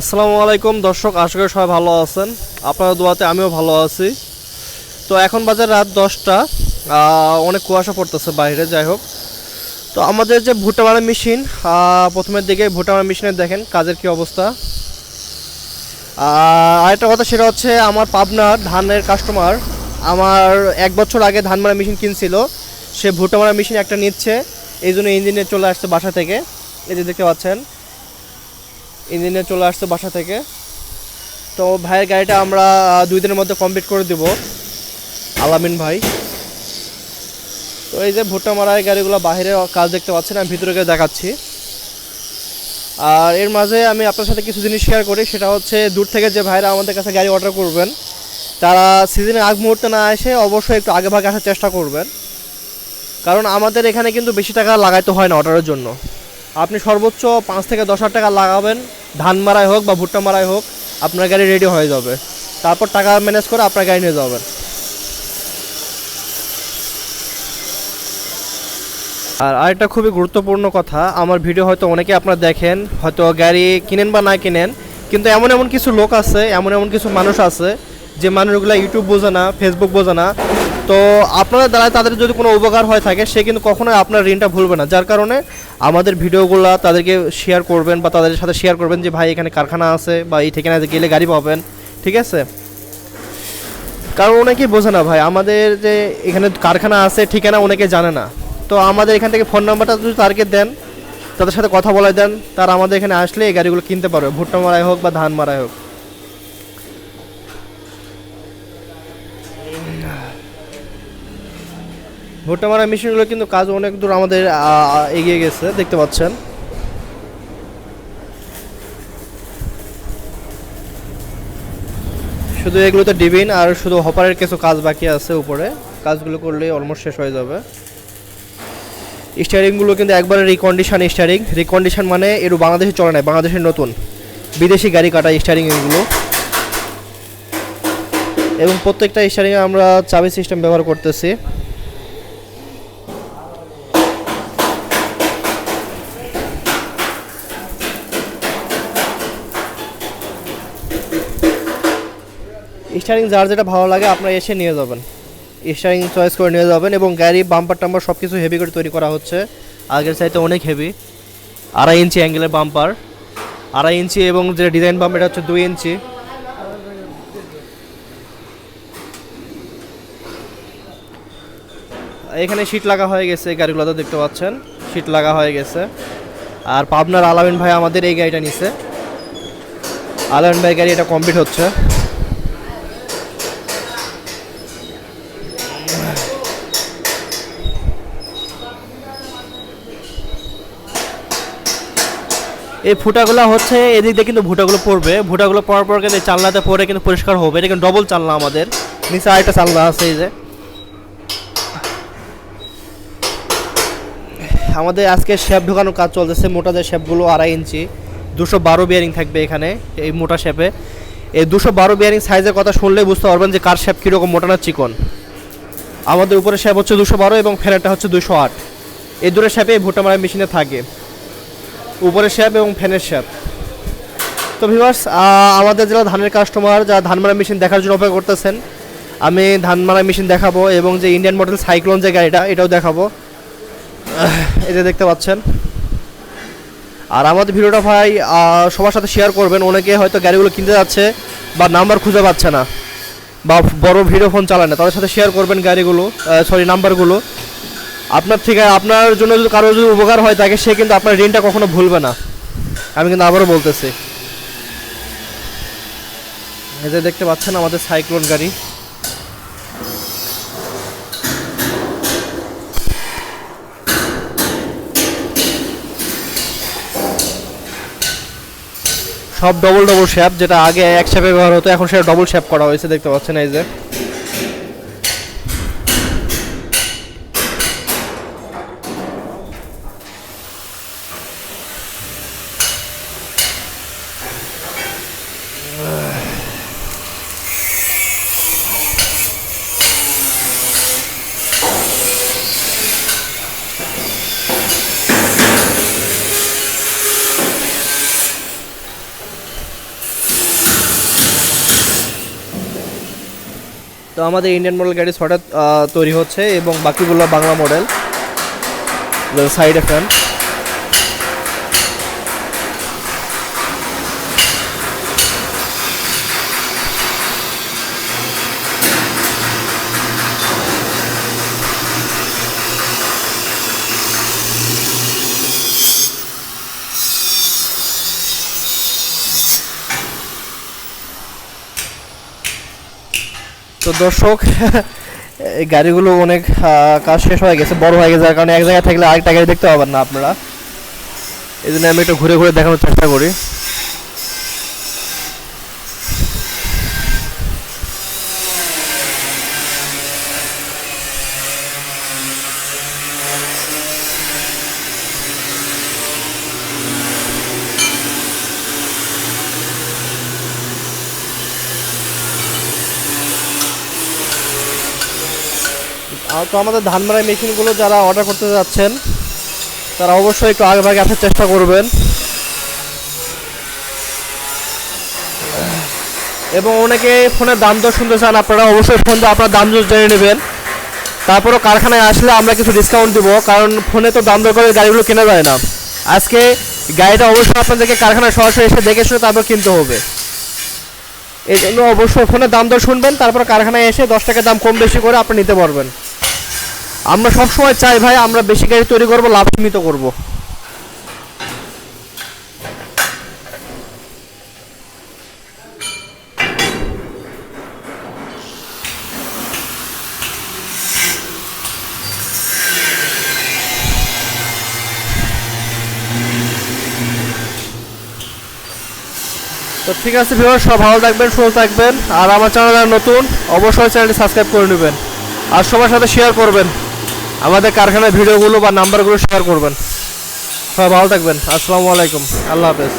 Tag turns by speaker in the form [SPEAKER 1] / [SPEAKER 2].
[SPEAKER 1] আসসালামু আলাইকুম, দর্শক, আশা করি সবাই ভালো আছেন। আপনার দোয়াতে আমিও ভালো আছি। তো এখন বাজার রাত দশটা। অনেক কুয়াশা পড়তেছে বাইরে, যাই হোক। তো আমাদের যে ভুট্টা মারা মেশিন প্রথমের দিকে ভুট্টা মারা মেশিনে দেখেন কাজের কি অবস্থা। আর আরেকটা কথা সেটা হচ্ছে আমার পাবনার ধানের কাস্টমার আমার এক বছর আগে ধান মারা মেশিন কিনছিল। সে ভুট্টা মারা মেশিন একটা নিচ্ছে, এই জন্য ইঞ্জিনিয়ার চলে আসছে বাসা থেকে। এই যে দেখতে পাচ্ছেন ইঞ্জিনিয়ার চলে আসছে বাসা থেকে। তো ভাইয়ের গাড়িটা আমরা দুই দিনের মধ্যে কমপ্লিট করে দেব। আলামিন ভাই। তো এই যে ভুট্টা মারা গাড়িগুলো বাইরে কাজ দেখতে পাচ্ছেন, আমি ভিতরে গিয়ে দেখাচ্ছি। আর এর মাঝে আমি আপনার সাথে কিছু জিনিস শেয়ার করি, সেটা হচ্ছে দূর থেকে যে ভাইরা আমাদের কাছে গাড়ি অর্ডার করবেন, তারা সিজনের আগ মুহূর্তে না এসে অবশ্যই একটু আগে ভাগে আসার চেষ্টা করবেন। কারণ আমাদের এখানে কিন্তু বেশি টাকা লাগাইতে হয় না অর্ডারের জন্য। আপনি সর্বোচ্চ পাঁচ থেকে দশ হাজার টাকা লাগাবেন। ধান মারাই হোক বা ভুট্টা মারাই হোক, আপনার গাড়ি রেডি হয়ে যাবে। তারপর টাকা ম্যানেজ করে আপনার গাড়ি নিয়ে যাবেন। আর আরেকটা খুবই গুরুত্বপূর্ণ কথা, আমার ভিডিও হয়তো অনেকে আপনারা দেখেন, হয়তো গাড়ি কিনেন বা না কিনেন, কিন্তু এমন এমন কিছু লোক আছে, এমন এমন কিছু মানুষ আছে, যে মানুষগুলো ইউটিউব বোঝে না ফেসবুক বোঝে না তো আপনাদের দ্বারা তাদের যদি কোনো উপকার হয়ে থাকে, সে কিন্তু কখনোই আপনার ঋণটা ভুলবে না। যার কারণে আমাদের ভিডিওগুলো তাদেরকে শেয়ার করবেন বা তাদের সাথে শেয়ার করবেন যে, ভাই, এখানে কারখানা আছে বা এই ঠিকানায় গেলে গাড়ি পাবেন। ঠিক আছে? কারণ অনেকেই বোঝে না, ভাই, আমাদের যে এখানে কারখানা আছে, ঠিকানা অনেকে জানে না। তো আমাদের এখান থেকে ফোন নাম্বারটা যদি তাদেরকে দেন, তাদের সাথে কথা বলে দেন, তারা আমাদের এখানে আসলে এই গাড়িগুলো কিনতে পারবে। ভুট্টা মারাই হোক বা ধান মারাই হোক। ভুট্টা মারা মেশিনগুলো কিন্তু কাজ অনেক দূর আমাদের এগিয়ে গেছে, দেখতে পাচ্ছেন। শুধু এগুলো তো ডিবিন আর শুধু হপারের কিছু কাজ বাকি আছে উপরে। কাজগুলো করলে অলমোস্ট শেষ হয়ে যাবে। স্টিয়ারিংগুলো কিন্তু একবারে রিকন্ডিশন স্টিয়ারিং রিকন্ডিশন মানে এর বাংলাদেশে চলে নাই বাংলাদেশের নতুন। বিদেশি গাড়ি কাটা স্টিয়ারিং এগুলো এবং প্রত্যেকটা স্টিয়ারিংয়ে আমরা চাবি সিস্টেম ব্যবহার করতেছি। স্টারিং যার যেটা ভালো লাগে, আপনারা এসে নিয়ে যাবেন। স্টারিং চয়েস করে নিয়ে যাবেন এবং গাড়ি বাম্পার টাম্পার সব কিছু হেভি করে তৈরি করা হচ্ছে। আগের চাইতে অনেক হেভি আড়াই ইঞ্চি অ্যাঙ্গেলের বাম্পার আড়াই ইঞ্চি এবং যে ডিজাইন বাম্প এটা হচ্ছে দুই ইঞ্চি। এখানে শীট লাগা হয়ে গেছে গাড়িগুলোতে দেখতে পাচ্ছেন। শীট লাগা হয়ে গেছে। আর পাবনার আলামিন ভাই আমাদের এই গাড়িটা নিছে। আলামিন ভাই, গাড়ি এটা কমপ্লিট হচ্ছে। এই ফুটাগুলো হচ্ছে এদিক দিয়ে কিন্তু ভুটাগুলো পড়বে। ভুটাগুলো পড়ার পর কিন্তু চালনাতে পরে কিন্তু পরিষ্কার হবে। এটা কিন্তু ডবল চালনা আমাদের। নিচে আরেকটা চালনা আছে এই যে। আমাদের আজকে শেপ ঢোকানোর কাজ চলতেছে। মোটা যে শেপগুলো আড়াই ইঞ্চি। দুশো বারো বিয়ারিং থাকবে এখানে, এই মোটা শেপে এই দুশো বারো বিয়ারিং সাইজের কথা শুনলেই বুঝতে পারবেন যে কার শেপ কীরকম মোটা না চিকন। আমাদের উপরে শেপ হচ্ছে দুশো বারো এবং ফ্যানেরটা হচ্ছে দুশো আট। এই দুটো শেপে ভুট্টা মারা মেশিনে থাকে। উপরের শ্যাপ এবং ফ্যানের শ্যাপ তো ভিউয়ার্স আমাদের যারা ধানের কাস্টমার যারা ধান মারা মেশিন দেখার জন্য অপেক্ষা করতেছেন, আমি ধান মারা মেশিন দেখাবো এবং যে ইন্ডিয়ান মডেল সাইক্লোন যে গাড়িটা, এটাও দেখাবো। যে দেখতে পাচ্ছেন। আর আমাদের ভিডিওটা ভাই সবার সাথে শেয়ার করবেন। অনেকে হয়তো গাড়িগুলো কিনতে যাচ্ছে বা নাম্বার খুঁজে পাচ্ছে না বা বড় ভিডিও ফোন চালায় না। তাদের সাথে শেয়ার করবেন গাড়িগুলো সরি নাম্বারগুলো আপনার থেকে আপনার জন্য যদি কারও যদি উপকার হয় তাকে সে কিন্তু আপনার ঋণটা কখনো ভুলবে না। আমি কিন্তু আবারও বলতেছি। এই যে দেখতে পাচ্ছেন আমাদের সাইক্লোন গাড়ি। সব ডবল ডবল শ্যাপ যেটা আগে এক শ্যাপে ব্যবহার হতো, এখন সেটা ডবল শ্যাপ করা হয়েছে, দেখতে পাচ্ছেন এই যে। তো আমাদের ইন্ডিয়ান মডেল গাড়ি ছটা তৈরি হচ্ছে এবং বাকিগুলো বাংলা মডেল সাইডে ফ্যান তো দর্শক গাড়িগুলো অনেক কাজ শেষ হয়ে গেছে, বড় হয়ে গেছে, যার কারণে এক জায়গায় থাকলে আরেকটা গাড়ি দেখতে পাবেন না আপনারা। এই জন্য আমি একটু ঘুরে ঘুরে দেখানোর চেষ্টা করি। তো আমাদের ধান মারাই মেশিনগুলো যারা অর্ডার করতে যাচ্ছেন, তারা অবশ্যই একটু আগে ভাগে আসার চেষ্টা করবেন। এবং অনেকে ফোনের দাম দর শুনতে চান, আপনারা অবশ্যই ফোন দিয়ে আপনার দাম দর জেনে নেবেন। তারপরও কারখানায় আসলে আমরা কিছু ডিসকাউন্ট দিব, কারণ ফোনে তো দাম দর করে গাড়িগুলো কেনা যায় না। আজকে গাড়িটা অবশ্যই আপনাদেরকে কারখানায় সরাসরি এসে দেখে শুনে তারপর কিনতে হবে। এই জন্য অবশ্যই ফোনে দাম দর শুনবেন, তারপর কারখানায় এসে দশ টাকা দাম কম বেশি করে আপনি নিতে পারবেন। আমরা সবসময় চাই, ভাই, আমরা বেশি গাড়ি তৈরি করব, লাভ সীমিত করব। তো ঠিক আছে ভিউয়ার সব ভালো থাকবেন, সুস্থ থাকবেন। আর আমার চ্যানেল নতুন, অবশ্যই চ্যানেলটি সাবস্ক্রাইব করে নেবেন। আর সবার সাথে শেয়ার করবেন। আমাদের কারখানার ভিডিওগুলো বা নাম্বারগুলো শেয়ার করবেন। হ্যাঁ ভালো থাকবেন। আসসালামু আলাইকুম। আল্লাহ হাফেজ।